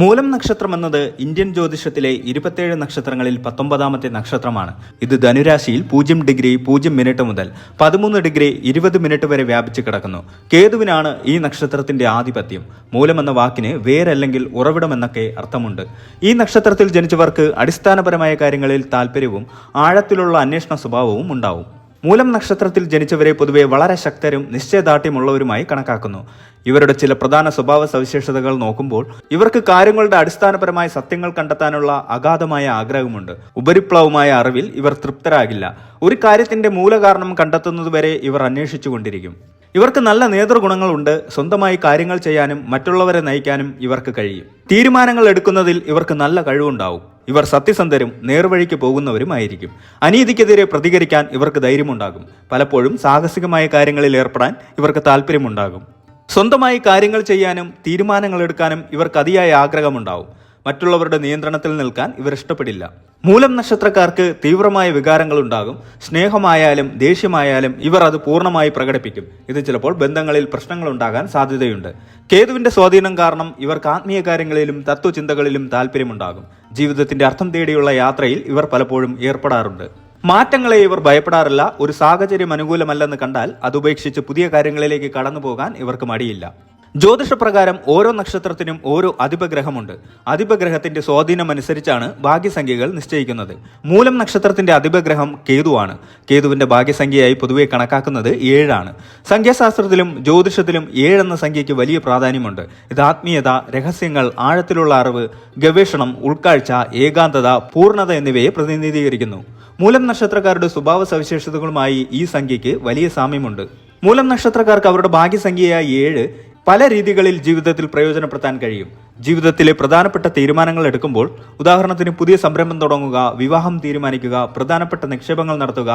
മൂലം നക്ഷത്രം എന്നത് ഇന്ത്യൻ ജ്യോതിഷത്തിലെ ഇരുപത്തേഴ് നക്ഷത്രങ്ങളിൽ പത്തൊമ്പതാമത്തെ നക്ഷത്രമാണ്. ഇത് ധനുരാശിയിൽ പൂജ്യം ഡിഗ്രി പൂജ്യം മിനിറ്റ് മുതൽ പതിമൂന്ന് ഡിഗ്രി ഇരുപത് മിനിറ്റ് വരെ വ്യാപിച്ചു കിടക്കുന്നു. കേതുവിനാണ് ഈ നക്ഷത്രത്തിന്റെ ആധിപത്യം. മൂലം എന്ന വാക്കിന് വേരല്ലെങ്കിൽ ഉറവിടം എന്നൊക്കെ അർത്ഥമുണ്ട്. ഈ നക്ഷത്രത്തിൽ ജനിച്ചവർക്ക് അടിസ്ഥാനപരമായ കാര്യങ്ങളിൽ താല്പര്യവും ആഴത്തിലുള്ള അന്വേഷണ സ്വഭാവവും ഉണ്ടാവും. മൂലം നക്ഷത്രത്തിൽ ജനിച്ചവരെ പൊതുവെ വളരെ ശക്തരും നിശ്ചയദാർഢ്യമുള്ളവരുമായി കണക്കാക്കുന്നു. ഇവരുടെ ചില പ്രധാന സ്വഭാവ സവിശേഷതകൾ നോക്കുമ്പോൾ ഇവർക്ക് കാര്യങ്ങളുടെ അടിസ്ഥാനപരമായ സത്യങ്ങൾ കണ്ടെത്താനുള്ള അഗാധമായ ആഗ്രഹമുണ്ട്. ഉപരിപ്ലവമായ അറിവിൽ ഇവർ തൃപ്തരാകില്ല. ഒരു കാര്യത്തിന്റെ മൂലകാരണം കണ്ടെത്തുന്നതുവരെ ഇവർ അന്വേഷിച്ചുകൊണ്ടിരിക്കും. ഇവർക്ക് നല്ല നേതൃഗുണങ്ങളുണ്ട്. സ്വന്തമായി കാര്യങ്ങൾ ചെയ്യാനും മറ്റുള്ളവരെ നയിക്കാനും ഇവർക്ക് കഴിയും. തീരുമാനങ്ങൾ എടുക്കുന്നതിൽ ഇവർക്ക് നല്ല കഴിവുണ്ടാവും. ഇവർ സത്യസന്ധരും നേർവഴിക്ക് പോകുന്നവരുമായിരിക്കും. അനീതിക്കെതിരെ പ്രതികരിക്കാൻ ഇവർക്ക് ധൈര്യമുണ്ടാകും. പലപ്പോഴും സാഹസികമായ കാര്യങ്ങളിൽ ഏർപ്പെടാൻ ഇവർക്ക് താല്പര്യമുണ്ടാകും സ്വന്തമായി കാര്യങ്ങൾ ചെയ്യാനും തീരുമാനങ്ങൾ എടുക്കാനും ഇവർക്ക് അതിയായ ആഗ്രഹമുണ്ടാവും. മറ്റുള്ളവരുടെ നിയന്ത്രണത്തിൽ നിൽക്കാൻ ഇവർ ഇഷ്ടപ്പെടില്ല. മൂലം നക്ഷത്രക്കാർക്ക് തീവ്രമായ വികാരങ്ങൾ ഉണ്ടാകും സ്നേഹമായാലും ദേഷ്യമായാലും ഇവർ അത് പൂർണമായി പ്രകടിപ്പിക്കും. ഇത് ചിലപ്പോൾ ബന്ധങ്ങളിൽ പ്രശ്നങ്ങൾ ഉണ്ടാകാൻ സാധ്യതയുണ്ട്. കേതുവിന്റെ സ്വാധീനം കാരണം ഇവർക്ക് ആത്മീയ കാര്യങ്ങളിലും തത്വചിന്തകളിലും താല്പര്യമുണ്ടാകും ജീവിതത്തിന്റെ അർത്ഥം തേടിയുള്ള യാത്രയിൽ ഇവർ പലപ്പോഴും ഏർപ്പെടാറുണ്ട്. മാറ്റങ്ങളെ ഇവർ ഭയപ്പെടാറില്ല. ഒരു സാഹചര്യം അനുകൂലമല്ലെന്ന് കണ്ടാൽ അത് ഉപേക്ഷിച്ച് പുതിയ കാര്യങ്ങളിലേക്ക് കടന്നു പോകാൻ ഇവർക്ക് മടിയില്ല. ജ്യോതിഷപ്രകാരം ഓരോ നക്ഷത്രത്തിനും ഓരോ അധിപഗ്രഹമുണ്ട്. അധിപഗ്രഹത്തിന്റെ സ്വാധീനം അനുസരിച്ചാണ് ഭാഗ്യസംഖ്യകൾ നിശ്ചയിക്കുന്നത്. മൂലം നക്ഷത്രത്തിന്റെ അധിപഗ്രഹം കേതുവാണ്. കേതുവിന്റെ ഭാഗ്യസംഖ്യയായി പൊതുവെ കണക്കാക്കുന്നത് ഏഴാണ്. സംഖ്യാശാസ്ത്രത്തിലും ജ്യോതിഷത്തിലും ഏഴെന്ന സംഖ്യയ്ക്ക് വലിയ പ്രാധാന്യമുണ്ട്. ഇത് ആത്മീയത രഹസ്യങ്ങൾ ആഴത്തിലുള്ള അറിവ് ഗവേഷണം ഉൾക്കാഴ്ച ഏകാന്തത പൂർണത എന്നിവയെ പ്രതിനിധീകരിക്കുന്നു. മൂലം നക്ഷത്രക്കാരുടെ സ്വഭാവ സവിശേഷതകളുമായി ഈ സംഖ്യയ്ക്ക് വലിയ സാമ്യമുണ്ട്. മൂലം നക്ഷത്രക്കാർക്ക് അവരുടെ ഭാഗ്യസംഖ്യയായ ഏഴ് പല രീതികളിൽ ജീവിതത്തിൽ പ്രയോജനപ്പെടുത്താൻ കഴിയും. ജീവിതത്തിലെ പ്രധാനപ്പെട്ട തീരുമാനങ്ങൾ എടുക്കുമ്പോൾ ഉദാഹരണത്തിന് പുതിയ സംരംഭം തുടങ്ങുക വിവാഹം തീരുമാനിക്കുക പ്രധാനപ്പെട്ട നിക്ഷേപങ്ങൾ നടത്തുക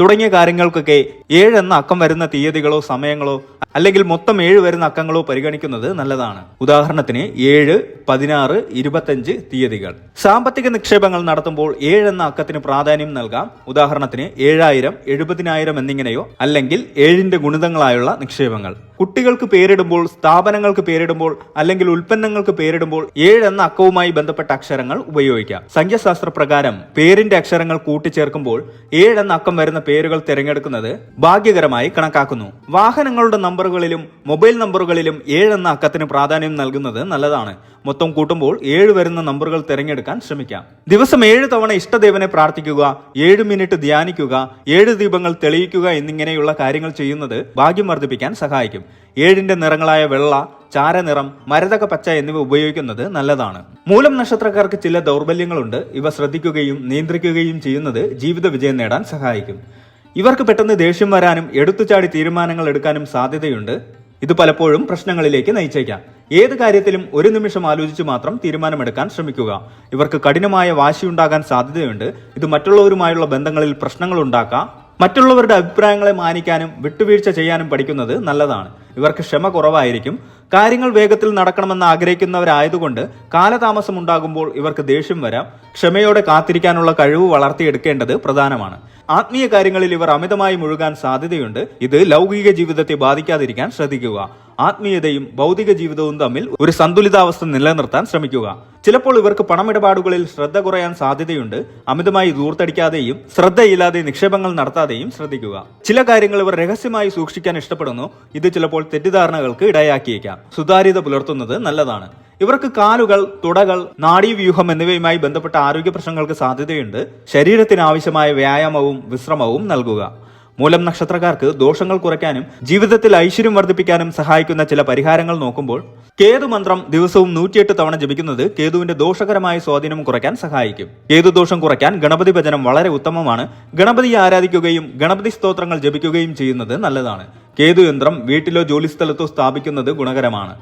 തുടങ്ങിയ കാര്യങ്ങൾക്കൊക്കെ ഏഴെന്ന അക്കം വരുന്ന തീയതികളോ സമയങ്ങളോ അല്ലെങ്കിൽ മൊത്തം ഏഴ് വരുന്ന അക്കങ്ങളോ പരിഗണിക്കുന്നത് നല്ലതാണ്. ഉദാഹരണത്തിന് ഏഴ് പതിനാറ് ഇരുപത്തഞ്ച് തീയതികൾ. സാമ്പത്തിക നിക്ഷേപങ്ങൾ നടത്തുമ്പോൾ ഏഴ് എന്ന അക്കത്തിന് പ്രാധാന്യം നൽകാം. ഉദാഹരണത്തിന് ഏഴായിരം എഴുപതിനായിരം എന്നിങ്ങനെയോ അല്ലെങ്കിൽ ഏഴിന്റെ ഗുണിതങ്ങളായുള്ള നിക്ഷേപങ്ങൾ. കുട്ടികൾക്ക് പേരിടുമ്പോൾ സ്ഥാപനങ്ങൾക്ക് പേരിടുമ്പോൾ അല്ലെങ്കിൽ ഉൽപ്പന്നങ്ങൾക്ക് പേരിടുമ്പോൾ ഏഴ് എന്ന അക്കവുമായി ബന്ധപ്പെട്ട അക്ഷരങ്ങൾ ഉപയോഗിക്കാം. സംഖ്യാശാസ്ത്ര പ്രകാരം പേരിന്റെ അക്ഷരങ്ങൾ കൂട്ടിച്ചേർക്കുമ്പോൾ ഏഴ് എന്ന അക്കം വരുന്ന പേരുകൾ തിരഞ്ഞെടുക്കുന്നത് ഭാഗ്യകരമായി കണക്കാക്കുന്നു. വാഹനങ്ങളുടെ നമ്പറുകളിലും മൊബൈൽ നമ്പറുകളിലും ഏഴ് എന്ന അക്കത്തിന് പ്രാധാന്യം നൽകുന്നത് നല്ലതാണ്. മൊത്തം കൂട്ടുമ്പോൾ ഏഴ് വരുന്ന നമ്പറുകൾ തിരഞ്ഞെടുക്കാൻ ശ്രമിക്കാം. ദിവസം ഏഴ് തവണ ഇഷ്ടദേവനെ പ്രാർത്ഥിക്കുക ഏഴ് മിനിറ്റ് ധ്യാനിക്കുക ഏഴ് ദീപങ്ങൾ തെളിയിക്കുക എന്നിങ്ങനെയുള്ള കാര്യങ്ങൾ ചെയ്യുന്നത് ഭാഗ്യം വർദ്ധിപ്പിക്കാൻ സഹായിക്കും. ഏഴിന്റെ നിറങ്ങളായ വെള്ള ചാരനിറം മരതക പച്ച എന്നിവ ഉപയോഗിക്കുന്നത് നല്ലതാണ്. മൂലം നക്ഷത്രക്കാർക്ക് ചില ദൗർബല്യങ്ങളുണ്ട്. ഇവ ശ്രദ്ധിക്കുകയും നിയന്ത്രിക്കുകയും ചെയ്യുന്നത് ജീവിത വിജയം നേടാൻ സഹായിക്കും. ഇവർക്ക് പെട്ടെന്ന് ദേഷ്യം വരാനും എടുത്തുചാടി തീരുമാനങ്ങൾ എടുക്കാനും സാധ്യതയുണ്ട്. ഇത് പലപ്പോഴും പ്രശ്നങ്ങളിലേക്ക് നയിച്ചേക്കാം. ഏത് കാര്യത്തിലും ഒരു നിമിഷം ആലോചിച്ച് മാത്രം തീരുമാനമെടുക്കാൻ ശ്രമിക്കുക. ഇവർക്ക് കഠിനമായ വാശിയുണ്ടാകാൻ സാധ്യതയുണ്ട്. ഇത് മറ്റുള്ളവരുമായുള്ള ബന്ധങ്ങളിൽ പ്രശ്നങ്ങൾ ഉണ്ടാക്കാം. മറ്റുള്ളവരുടെ അഭിപ്രായങ്ങളെ മാനിക്കാനും വിട്ടുവീഴ്ച ചെയ്യാനും പഠിക്കുന്നത് നല്ലതാണ്. ഇവർക്ക് ക്ഷമ കുറവായിരിക്കും. കാര്യങ്ങൾ വേഗത്തിൽ നടക്കണമെന്ന് ആഗ്രഹിക്കുന്നവരായതുകൊണ്ട് കാലതാമസം ഉണ്ടാകുമ്പോൾ ഇവർക്ക് ദേഷ്യം വരാം. ക്ഷമയോടെ കാത്തിരിക്കാനുള്ള കഴിവ് വളർത്തിയെടുക്കേണ്ടത് പ്രധാനമാണ്. ആത്മീയ കാര്യങ്ങളിൽ ഇവർ അമിതമായി മുഴുകാൻ സാധ്യതയുണ്ട്. ഇത് ലൗകിക ജീവിതത്തെ ബാധിക്കാതിരിക്കാൻ ശ്രദ്ധിക്കുക. ആത്മീയതയും ഭൗതിക ജീവിതവും തമ്മിൽ ഒരു സന്തുലിതാവസ്ഥ നിലനിർത്താൻ ശ്രമിക്കുക. ചിലപ്പോൾ ഇവർക്ക് പണമിടപാടുകളിൽ ശ്രദ്ധ കുറയാൻ സാധ്യതയുണ്ട്. അമിതമായി ദൂർത്തടിക്കാതെയും ശ്രദ്ധയില്ലാതെ നിക്ഷേപങ്ങൾ നടത്താതെയും ശ്രദ്ധിക്കുക. ചില കാര്യങ്ങൾ ഇവർ രഹസ്യമായി സൂക്ഷിക്കാൻ ഇഷ്ടപ്പെടുന്നു. ഇത് ചിലപ്പോൾ തെറ്റിദ്ധാരണകൾക്ക് ഇടയാക്കിയേക്കാം. സുതാര്യത പുലർത്തുന്നത് നല്ലതാണ്. ഇവർക്ക് കാലുകൾ തുടകൾ നാഡീവ്യൂഹം എന്നിവയുമായി ബന്ധപ്പെട്ട ആരോഗ്യ പ്രശ്നങ്ങൾക്ക് സാധ്യതയുണ്ട്. ശരീരത്തിന് ആവശ്യമായ വ്യായാമവും വിശ്രമവും നൽകുക. മൂലം നക്ഷത്രക്കാർക്ക് ദോഷങ്ങൾ കുറയ്ക്കാനും ജീവിതത്തിൽ ഐശ്വര്യം വർദ്ധിപ്പിക്കാനും സഹായിക്കുന്ന ചില പരിഹാരങ്ങൾ നോക്കുമ്പോൾ കേതു മന്ത്രം ദിവസവും നൂറ്റിയെട്ട് തവണ ജപിക്കുന്നത് കേതുവിന്റെ ദോഷകരമായ സ്വാധീനം കുറയ്ക്കാൻ സഹായിക്കും. കേതു ദോഷം കുറയ്ക്കാൻ ഗണപതി ഭജനം വളരെ ഉത്തമമാണ്. ഗണപതിയെ ആരാധിക്കുകയും ഗണപതി സ്തോത്രങ്ങൾ ജപിക്കുകയും ചെയ്യുന്നത് നല്ലതാണ്. കേതു യന്ത്രം വീട്ടിലോ ജോലിസ്ഥലത്തോ സ്ഥാപിക്കുന്നത് ഗുണകരമാണ്.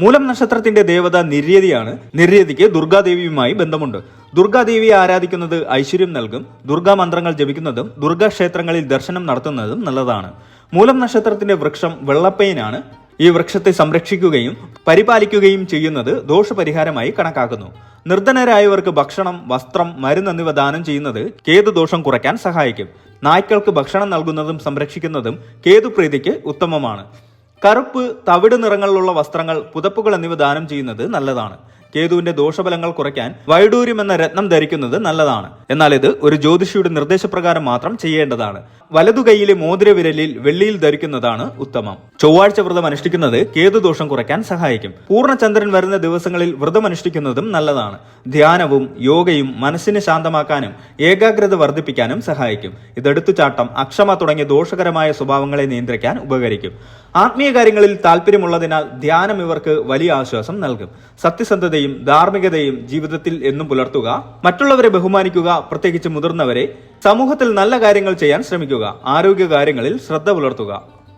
മൂലം നക്ഷത്രത്തിന്റെ ദേവത നിര്യതിയാണ്. നിര്യതിക്ക് ദുർഗാദേവിയുമായി ബന്ധമുണ്ട്. ദുർഗാദേവിയെ ആരാധിക്കുന്നത് ഐശ്വര്യം നൽകും ദുർഗാ മന്ത്രങ്ങൾ ജപിക്കുന്നതും ദുർഗാക്ഷേത്രങ്ങളിൽ ദർശനം നടത്തുന്നതും നല്ലതാണ്. മൂലം നക്ഷത്രത്തിന്റെ വൃക്ഷം വെള്ളപ്പയിനാണ്. ഈ വൃക്ഷത്തെ സംരക്ഷിക്കുകയും പരിപാലിക്കുകയും ചെയ്യുന്നത് ദോഷപരിഹാരമായി കണക്കാക്കുന്നു. നിർധനരായവർക്ക് ഭക്ഷണം വസ്ത്രം മരുന്ന് എന്നിവ ദാനം ചെയ്യുന്നത് കേതു ദോഷം കുറയ്ക്കാൻ സഹായിക്കും. നായ്ക്കൾക്ക് ഭക്ഷണം നൽകുന്നതും സംരക്ഷിക്കുന്നതും കേതുപ്രീതിക്ക് ഉത്തമമാണ്. കറുപ്പ് തവിട് നിറങ്ങളിലുള്ള വസ്ത്രങ്ങൾ പുതപ്പുകൾ എന്നിവ ദാനം ചെയ്യുന്നത് നല്ലതാണ്. കേതുവിന്റെ ദോഷഫലങ്ങൾ കുറയ്ക്കാൻ വൈഡൂര്യം എന്ന രത്നം ധരിക്കുന്നത് നല്ലതാണ്. എന്നാൽ ഇത് ഒരു ജ്യോതിഷിയുടെ നിർദ്ദേശപ്രകാരം മാത്രം ചെയ്യേണ്ടതാണ്. വലതു കൈയിലെ മോതിര വിരലിൽ വെള്ളിയിൽ ധരിക്കുന്നതാണ് ഉത്തമം. ചൊവ്വാഴ്ച വ്രതം അനുഷ്ഠിക്കുന്നത് കേതുദോഷം കുറയ്ക്കാൻ സഹായിക്കും. പൂർണചന്ദ്രൻ വരുന്ന ദിവസങ്ങളിൽ വ്രതം അനുഷ്ഠിക്കുന്നതും നല്ലതാണ്. ധ്യാനവും യോഗയും മനസ്സിനെ ശാന്തമാക്കാനും ഏകാഗ്രത വർദ്ധിപ്പിക്കാനും സഹായിക്കും. ഇതെടുത്തുചാട്ടം അക്ഷമ തുടങ്ങിയ ദോഷകരമായ സ്വഭാവങ്ങളെ നിയന്ത്രിക്കാൻ ഉപകരിക്കും. ആത്മീയ കാര്യങ്ങളിൽ താല്പര്യമുള്ളതിനാൽ ധ്യാനം ഇവർക്ക് വലിയ ആശ്വാസം നൽകും. സത്യസന്ധതയും ധാർമ്മികതയും ജീവിതത്തിൽ എന്നും പുലർത്തുക മറ്റുള്ളവരെ ബഹുമാനിക്കുക പ്രത്യേകിച്ച് മുതിർന്നവരെ സമൂഹത്തിൽ നല്ല കാര്യങ്ങൾ ചെയ്യാൻ ശ്രമിക്കുക ആരോഗ്യ കാര്യങ്ങളിൽ ശ്രദ്ധ പുലർത്തുക.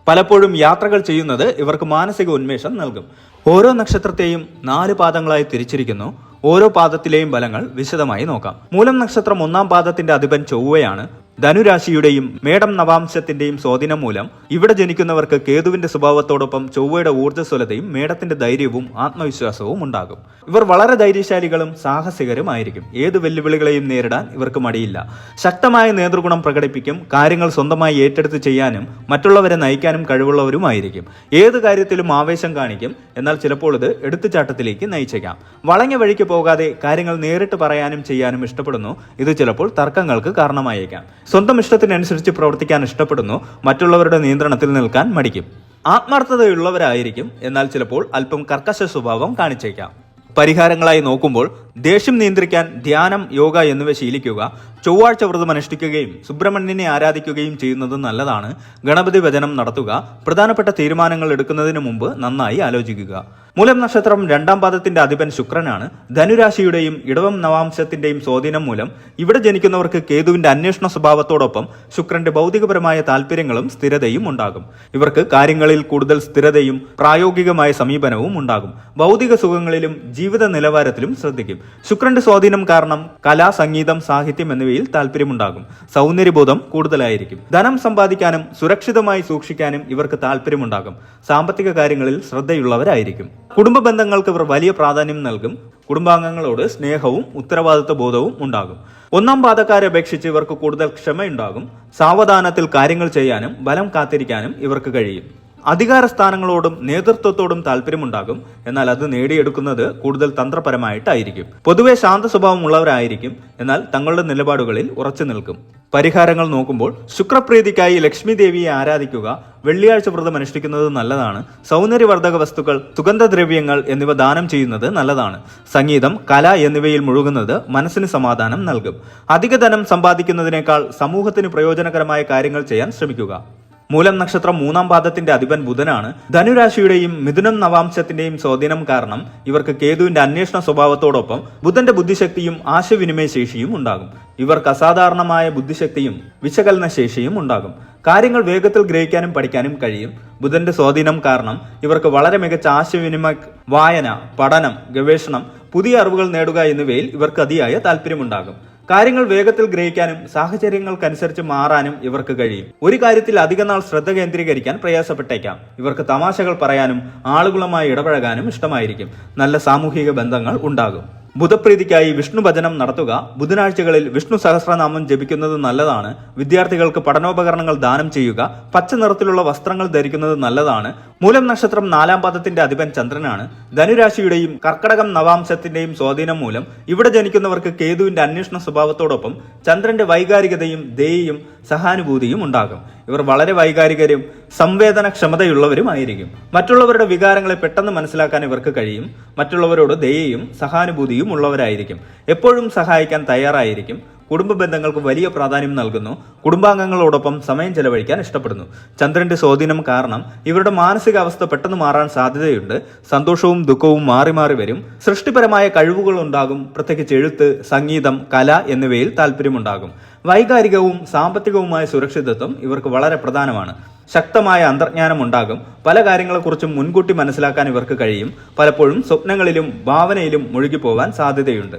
പലപ്പോഴും യാത്രകൾ ചെയ്യുന്നത് ഇവർക്ക് മാനസിക ഉന്മേഷം നൽകും. ഓരോ നക്ഷത്രത്തെയും നാല് പാദങ്ങളായി തിരിച്ചിരിക്കുന്നു. ഓരോ പാദത്തിലെയും ബലങ്ങൾ വിശദമായി നോക്കാം. മൂലം നക്ഷത്രം ഒന്നാം പാദത്തിന്റെ അധിപൻ ചൊവ്വയാണ്. ധനുരാശിയുടെയും മേടം നവാംശത്തിന്റെയും സ്വാധീനം മൂലം ഇവിടെ ജനിക്കുന്നവർക്ക് കേതുവിന്റെ സ്വഭാവത്തോടൊപ്പം ചൊവ്വയുടെ ഊർജസ്വലതയും മേടത്തിന്റെ ധൈര്യവും ആത്മവിശ്വാസവും ഉണ്ടാകും. ഇവർ വളരെ ധൈര്യശാലികളും സാഹസികരുമായിരിക്കും. ഏത് വെല്ലുവിളികളെയും നേരിടാൻ ഇവർക്ക് മടിയില്ല. ശക്തമായ നേതൃഗുണം പ്രകടിപ്പിക്കും കാര്യങ്ങൾ സ്വന്തമായി ഏറ്റെടുത്ത് ചെയ്യാനും മറ്റുള്ളവരെ നയിക്കാനും കഴിവുള്ളവരുമായിരിക്കും. ഏത് കാര്യത്തിലും ആവേശം കാണിക്കും എന്നാൽ ചിലപ്പോൾ ഇത് എടുത്തുചാട്ടത്തിലേക്ക് നയിച്ചേക്കാം. വളഞ്ഞ വഴിക്ക് പോകാതെ കാര്യങ്ങൾ നേരിട്ട് പറയാനും ചെയ്യാനും ഇഷ്ടപ്പെടുന്നു. ഇത് ചിലപ്പോൾ തർക്കങ്ങൾക്ക് കാരണമായേക്കാം. സ്വന്തം ഇഷ്ടത്തിനനുസരിച്ച് പ്രവർത്തിക്കാൻ ഇഷ്ടപ്പെടുന്നു മറ്റുള്ളവരുടെ നിയന്ത്രണത്തിൽ നിൽക്കാൻ മടിക്കും. ആത്മാർത്ഥതയുള്ളവരായിരിക്കും എന്നാൽ ചിലപ്പോൾ അല്പം കർക്കശ സ്വഭാവം കാണിച്ചേക്കാം. പരിഹാരങ്ങളായി നോക്കുമ്പോൾ ദേഷ്യം നിയന്ത്രിക്കാൻ ധ്യാനം യോഗ എന്നിവ ശീലിക്കുക ചൊവ്വാഴ്ച വ്രതം അനുഷ്ഠിക്കുകയും സുബ്രഹ്മണ്യനെ ആരാധിക്കുകയും ചെയ്യുന്നത് നല്ലതാണ്. ഗണപതി വചനം നടത്തുക പ്രധാനപ്പെട്ട തീരുമാനങ്ങൾ എടുക്കുന്നതിന് മുമ്പ് നന്നായി ആലോചിക്കുക. മൂലം നക്ഷത്രം രണ്ടാം പാദത്തിന്റെ അധിപൻ ശുക്രനാണ്. ധനുരാശിയുടെയും ഇടവം നവാംശത്തിന്റെയും സ്വാധീനം മൂലം ഇവിടെ ജനിക്കുന്നവർക്ക് കേതുവിന്റെ അന്വേഷണ സ്വഭാവത്തോടൊപ്പം ശുക്രന്റെ ഭൗതികപരമായ താല്പര്യങ്ങളും സ്ഥിരതയും ഉണ്ടാകും. ഇവർക്ക് കാര്യങ്ങളിൽ കൂടുതൽ സ്ഥിരതയും പ്രായോഗികമായ സമീപനവും ഉണ്ടാകും. ഭൗതിക സുഖങ്ങളിലും ജീവിത നിലവാരത്തിലും ശ്രദ്ധിക്കും. ശുക്രന്റെ സ്വാധീനം കാരണം കല സംഗീതം സാഹിത്യം എന്നിവയിൽ താല്പര്യമുണ്ടാകും സൗന്ദര്യബോധം കൂടുതലായിരിക്കും. ധനം സമ്പാദിക്കാനും സുരക്ഷിതമായി സൂക്ഷിക്കാനും ഇവർക്ക് താല്പര്യമുണ്ടാകും സാമ്പത്തിക കാര്യങ്ങളിൽ ശ്രദ്ധയുള്ളവരായിരിക്കും. കുടുംബ ബന്ധങ്ങൾക്ക് ഇവർ വലിയ പ്രാധാന്യം നൽകും. കുടുംബാംഗങ്ങളോട് സ്നേഹവും ഉത്തരവാദിത്വ ബോധവും ഉണ്ടാകും. ഒന്നാം പാദക്കാരെ അപേക്ഷിച്ച് ഇവർക്ക് കൂടുതൽ ക്ഷമയുണ്ടാകും. സാവധാനത്തിൽ കാര്യങ്ങൾ ചെയ്യാനും ബലം കാത്തിരിക്കാനും ഇവർക്ക് കഴിയും. അധികാര സ്ഥാനങ്ങളോടും നേതൃത്വത്തോടും താല്പര്യമുണ്ടാകും. എന്നാൽ അത് നേടിയെടുക്കുന്നത് കൂടുതൽ തന്ത്രപരമായിട്ടായിരിക്കും. പൊതുവെ ശാന്ത സ്വഭാവമുള്ളവരായിരിക്കും എന്നാൽ തങ്ങളുടെ നിലപാടുകളിൽ ഉറച്ചു നിൽക്കും. പരിഹാരങ്ങൾ നോക്കുമ്പോൾ ശുക്രപ്രീതിക്കായി ലക്ഷ്മി ദേവിയെ ആരാധിക്കുക വെള്ളിയാഴ്ച വ്രതം അനുഷ്ഠിക്കുന്നത് നല്ലതാണ്. സൗന്ദര്യവർദ്ധക വസ്തുക്കൾ സുഗന്ധദ്രവ്യങ്ങൾ എന്നിവ ദാനം ചെയ്യുന്നത് നല്ലതാണ്. സംഗീതം കല എന്നിവയിൽ മുഴുകുന്നത് മനസ്സിന് സമാധാനം നൽകും. അധിക ധനം സമ്പാദിക്കുന്നതിനേക്കാൾ സമൂഹത്തിന് പ്രയോജനകരമായ കാര്യങ്ങൾ ചെയ്യാൻ ശ്രമിക്കുക. മൂലം നക്ഷത്രം മൂന്നാം പാദത്തിന്റെ അധിപൻ ബുധനാണ്. ധനുരാശിയുടെയും മിഥുനം നവാംശത്തിന്റെയും സ്വാധീനം കാരണം ഇവർക്ക് കേതുവിന്റെ അന്വേഷണ സ്വഭാവത്തോടൊപ്പം ബുധന്റെ ബുദ്ധിശക്തിയും ആശയവിനിമയ ശേഷിയും ഉണ്ടാകും. ഇവർക്ക് അസാധാരണമായ ബുദ്ധിശക്തിയും വിശകലന ശേഷിയും ഉണ്ടാകും. കാര്യങ്ങൾ വേഗത്തിൽ ഗ്രഹിക്കാനും പഠിക്കാനും കഴിയും. ബുധന്റെ സ്വാധീനം കാരണം ഇവർക്ക് വളരെ മികച്ച ആശയവിനിമയ വായന പഠനം ഗവേഷണം പുതിയ അറിവുകൾ നേടുക എന്നിവയിൽ ഇവർക്ക് അതിയായ താല്പര്യമുണ്ടാകും കാര്യങ്ങൾ വേഗത്തിൽ ഗ്രഹിക്കാനും സാഹചര്യങ്ങൾക്കനുസരിച്ച് മാറാനും ഇവർക്ക് കഴിയും. ഒരു കാര്യത്തിൽ അധികനാൾ ശ്രദ്ധ കേന്ദ്രീകരിക്കാൻ പ്രയാസപ്പെട്ടേക്കാം. ഇവർക്ക് തമാശകൾ പറയാനും ആളുകളുമായി ഇടപഴകാനും ഇഷ്ടമായിരിക്കും. നല്ല സാമൂഹിക ബന്ധങ്ങൾ ഉണ്ടാകും. ബുധപ്രീതിക്കായി വിഷ്ണു ഭജനം നടത്തുക. ബുധനാഴ്ചകളിൽ വിഷ്ണു സഹസ്രനാമം ജപിക്കുന്നത് നല്ലതാണ്. വിദ്യാർത്ഥികൾക്ക് പഠനോപകരണങ്ങൾ ദാനം ചെയ്യുക. പച്ച നിറത്തിലുള്ള വസ്ത്രങ്ങൾ ധരിക്കുന്നത് നല്ലതാണ്. മൂലം നക്ഷത്രം നാലാം പാദത്തിന്റെ അധിപൻ ചന്ദ്രനാണ്. ധനുരാശിയുടെയും കർക്കടകം നവാംശത്തിന്റെയും സ്വാധീനം മൂലം ഇവിടെ ജനിക്കുന്നവർക്ക് കേതുവിന്റെ അന്വേഷണ സ്വഭാവത്തോടൊപ്പം ചന്ദ്രന്റെ വൈകാരികതയും ദയയും സഹാനുഭൂതിയും ഉണ്ടാകും. ഇവർ വളരെ വൈകാരികരും സംവേദനക്ഷമതയുള്ളവരുമായിരിക്കും മറ്റുള്ളവരുടെ വികാരങ്ങളെ പെട്ടെന്ന് മനസ്സിലാക്കാൻ ഇവർക്ക് കഴിയും മറ്റുള്ളവരോട് ദയയും സഹാനുഭൂതിയും ഉള്ളവരായിരിക്കും എപ്പോഴും സഹായിക്കാൻ തയ്യാറായിരിക്കും. കുടുംബ ബന്ധങ്ങൾക്ക് വലിയ പ്രാധാന്യം നൽകുന്നു. കുടുംബാംഗങ്ങളോടൊപ്പം സമയം ചെലവഴിക്കാൻ ഇഷ്ടപ്പെടുന്നു. ചന്ദ്രന്റെ സ്വാധീനം കാരണം ഇവരുടെ മാനസികാവസ്ഥ പെട്ടെന്ന് മാറാൻ സാധ്യതയുണ്ട്. സന്തോഷവും ദുഃഖവും മാറി മാറി വരും. സൃഷ്ടിപരമായ കഴിവുകൾ ഉണ്ടാകും. പ്രത്യേകിച്ച് എഴുത്ത് സംഗീതം കല എന്നിവയിൽ താല്പര്യമുണ്ടാകും. വൈകാരികവും സാമ്പത്തികവുമായ സുരക്ഷിതത്വം ഇവർക്ക് വളരെ പ്രധാനമാണ്. ശക്തമായ അന്തർജ്ഞാനം ഉണ്ടാകും പല കാര്യങ്ങളെക്കുറിച്ചും മുൻകൂട്ടി മനസ്സിലാക്കാൻ ഇവർക്ക് കഴിയും. പലപ്പോഴും സ്വപ്നങ്ങളിലും ഭാവനയിലും മുഴുകിപ്പോവാൻ സാധ്യതയുണ്ട്.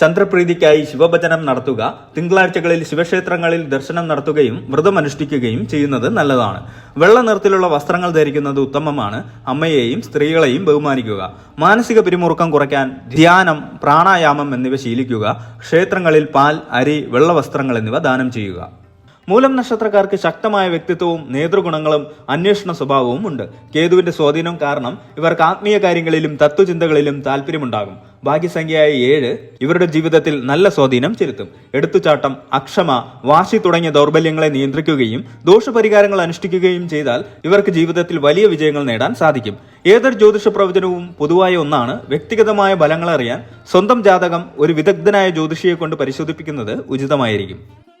ചന്ദ്രപ്രീതിക്കായി ശിവഭജനം നടത്തുക തിങ്കളാഴ്ചകളിൽ ശിവക്ഷേത്രങ്ങളിൽ ദർശനം നടത്തുകയും വ്രതമനുഷ്ഠിക്കുകയും ചെയ്യുന്നത് നല്ലതാണ്. വെള്ള നിറത്തിലുള്ള വസ്ത്രങ്ങൾ ധരിക്കുന്നത് ഉത്തമമാണ്. അമ്മയെയും സ്ത്രീകളെയും ബഹുമാനിക്കുക. മാനസിക പിരിമുറുക്കം കുറയ്ക്കാൻ ധ്യാനം പ്രാണായാമം എന്നിവ ശീലിക്കുക. ക്ഷേത്രങ്ങളിൽ പാൽ അരി വെള്ള വസ്ത്രങ്ങൾ എന്നിവ ദാനം ചെയ്യുക. മൂലം നക്ഷത്രക്കാർക്ക് ശക്തമായ വ്യക്തിത്വവും നേതൃഗുണങ്ങളും അന്വേഷണ സ്വഭാവവും ഉണ്ട്. കേതുവിന്റെ സ്വാധീനം കാരണം ഇവർക്ക് ആത്മീയ കാര്യങ്ങളിലും തത്വചിന്തകളിലും താല്പര്യമുണ്ടാകും. ഭാഗ്യസംഖ്യയായ ഏഴ് ഇവരുടെ ജീവിതത്തിൽ നല്ല സ്വാധീനം ചെലുത്തും. എടുത്തുചാട്ടം അക്ഷമ വാശി തുടങ്ങിയ ദൗർബല്യങ്ങളെ നിയന്ത്രിക്കുകയും ദോഷപരിഹാരങ്ങൾ അനുഷ്ഠിക്കുകയും ചെയ്താൽ ഇവർക്ക് ജീവിതത്തിൽ വലിയ വിജയങ്ങൾ നേടാൻ സാധിക്കും. ഏതൊരു ജ്യോതിഷ പ്രവചനവും പൊതുവായ ഒന്നാണ്. വ്യക്തിഗതമായ ഫലങ്ങൾ അറിയാൻ സ്വന്തം ജാതകം ഒരു വിദഗ്ധനായ ജ്യോതിഷിയെ കൊണ്ട് പരിശോധിപ്പിക്കുന്നത് ഉചിതമായിരിക്കും.